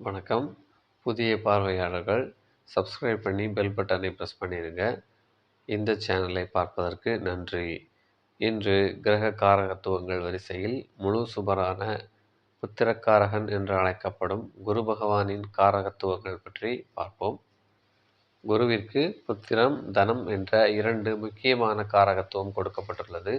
வணக்கம். புதிய பார்வையாளர்கள் சப்ஸ்கிரைப் பண்ணி பெல் பட்டனை ப்ரெஸ் பண்ணிடுங்க இந்த சேனலை பார்ப்பதற்கு நன்றி. இன்று கிரக காரகத்துவங்கள் வரிசையில் முழு சுபரான புத்திரக்காரகன் என்று அழைக்கப்படும் குரு பகவானின் காரகத்துவங்கள் பற்றி பார்ப்போம். குருவிற்கு புத்திரம் தனம் என்ற இரண்டு முக்கியமான காரகத்துவம் கொடுக்கப்பட்டுள்ளது.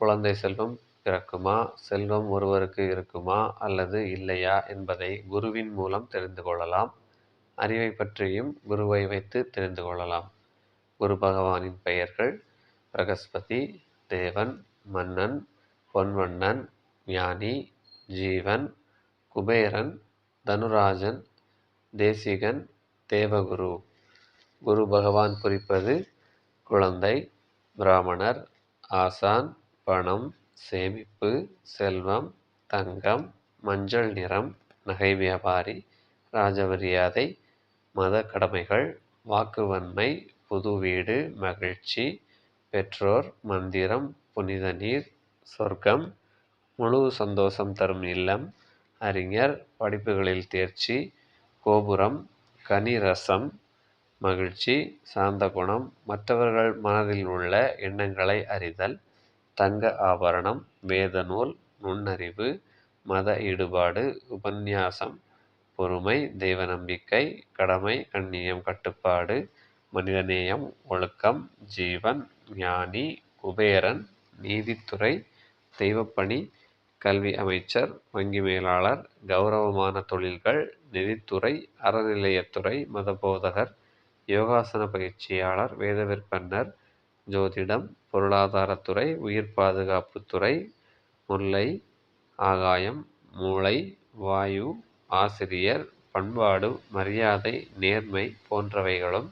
குழந்தை செல்வம் பிறக்குமா செல்வம் ஒருவருக்கு இருக்குமா? அல்லது இல்லையா? என்பதை குருவின் மூலம் தெரிந்து கொள்ளலாம். அறிவை பற்றியும் குருவை வைத்து தெரிந்து கொள்ளலாம். குரு பகவானின் பெயர்கள் பிரகஸ்பதி தேவன் மன்னன் பொன்வண்ணன் ஞானி ஜீவன் குபேரன் தனுராஜன் தேசிகன் தேவகுரு. குரு பகவான் குறிப்பது குழந்தை பிராமணர் ஆசான் பணம் சேமிப்பு செல்வம் தங்கம் மஞ்சள் நிறம் நகை வியாபாரி ராஜமரியாதை மத கடமைகள் வாக்குவன்மை புது வீடு மகிழ்ச்சி பெற்றோர் மந்திரம் புனித நீர் சொர்க்கம் முழு சந்தோஷம் தரும் இல்லம் அறிஞர் படிப்புகளில் தேர்ச்சி கோபுரம் கனிரசம் மகிழ்ச்சி சாந்த குணம் மற்றவர்கள் மனதில் உள்ள எண்ணங்களை அறிதல் தங்க ஆபரணம் வேத நூல் நுண்ணறிவு மத ஈடுபாடு உபன்யாசம் பொறுமை தெய்வ நம்பிக்கை கடமை கண்ணியம் கட்டுப்பாடு மனிதநேயம் ஒழுக்கம் ஜீவன் ஞானி குபேரன் நீதித்துறை தெய்வப்பணி கல்வி அமைச்சர் வங்கி மேலாளர் கௌரவமான தொழில்கள் நிதித்துறை அறநிலையத்துறை மதபோதகர் யோகாசன பயிற்சியாளர் வேத விற்பன்னர் ஜோதிடம் பொருளாதாரத்துறை உயிர் பாதுகாப்புத்துறை முல்லை ஆகாயம் மூளை வாயு ஆசிரியர் பண்பாடு மரியாதை நேர்மை போன்றவைகளும்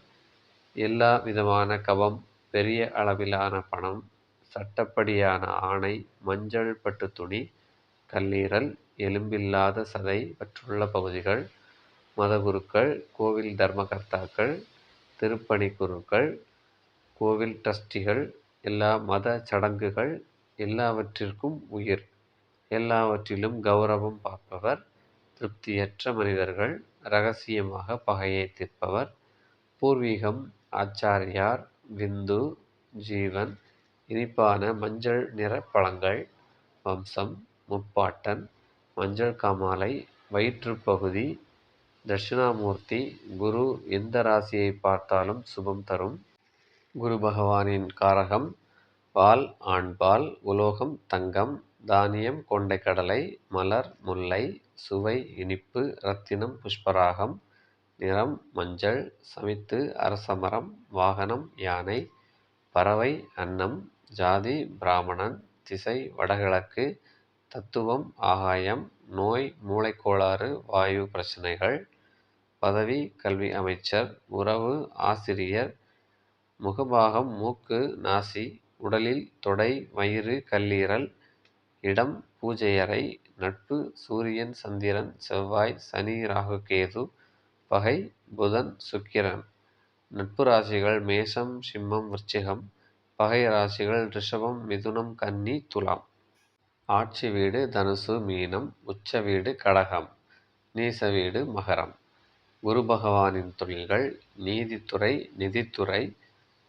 எல்லா விதமான கவம் பெரிய அளவிலான பணம் சட்டப்படியான ஆணை மஞ்சள் பட்டு துணி கல்லீரல் எலும்பில்லாத சதை பற்றுள்ள பகுதிகள் மதகுருக்கள் கோவில் தர்மகர்த்தாக்கள் திருப்பணி குருக்கள் கோவில் ட்ரஸ்டிகள் எல்லா மத சடங்குகள் எல்லாவற்றிற்கும் உயிர். எல்லாவற்றிலும் கௌரவம் பார்ப்பவர் திருப்தியற்ற மனிதர்கள் ரகசியமாக பகையை தீர்ப்பவர். பூர்வீகம் ஆச்சாரியார் விந்து ஜீவன் இனிப்பான மஞ்சள் நிற பழங்கள் வம்சம் முப்பாட்டன் மஞ்சள் காமாலை வயிற்றுப்பகுதி தட்சிணாமூர்த்தி குரு எந்த ராசியை பார்த்தாலும் சுபம் தரும். குரு பகவானின் காரகம் பால் ஆண்பால் உலோகம் தங்கம் தானியம் கொண்டைக்கடலை மலர் முல்லை சுவை இனிப்பு ரத்தினம் புஷ்பராகம் நிறம் மஞ்சள் சமித்து அரசமரம் வாகனம் யானை பறவை அன்னம் ஜாதி பிராமணன் திசை வடகிழக்கு தத்துவம் ஆகாயம் நோய் மூளைக்கோளாறு வாயு பிரச்சனைகள் பதவி கல்வி அமைச்சர் உறவு ஆசிரியர் முகபாகம் மூக்கு நாசி உடலில் தொடை வயிறு கல்லீரல் இடம் பூஜையறை நட்பு சூரியன் சந்திரன் செவ்வாய் சனி ராகு கேது பகை புதன் சுக்கிரன். நட்பு ராசிகள் மேஷம் சிம்மம் விருச்சிகம். பகை ராசிகள் ரிஷபம் மிதுனம் கன்னி துலாம். ஆட்சி வீடு தனுசு மீனம். உச்ச வீடு கடகம். நீச வீடு மகரம். குரு பகவானின் தொழில்கள் நீதித்துறை நிதித்துறை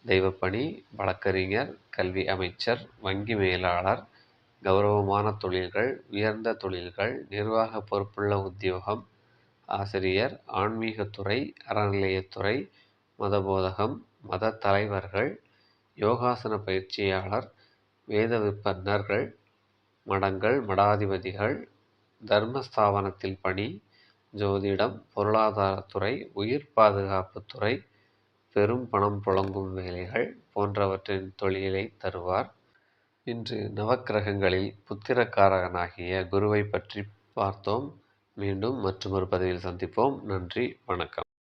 தெய்வப்பணி வழக்கறிஞர் கல்வி அமைச்சர் வங்கி மேலாளர் கௌரவமான தொழில்கள் உயர்ந்த தொழில்கள் நிர்வாக பொறுப்புள்ள உத்தியோகம் ஆசிரியர் ஆன்மீகத்துறை அறநிலையத்துறை மதபோதகம் மத தலைவர்கள் யோகாசன பயிற்சியாளர் வேத விற்பன்னர்கள் மடங்கள் மடாதிபதிகள் தர்மஸ்தாபனத்தில் பணி ஜோதிடம் பொருளாதாரத்துறை உயிர் பாதுகாப்புத்துறை பெரும் பணம் புழங்கும் வேலைகள் போன்றவற்றின் தொழிலை தருவார். இன்று நவக்கிரகங்களில் புத்திரக்காரகனாகிய குருவை பற்றி பார்த்தோம். மீண்டும் மற்றொரு பதிவில் சந்திப்போம். நன்றி. வணக்கம்.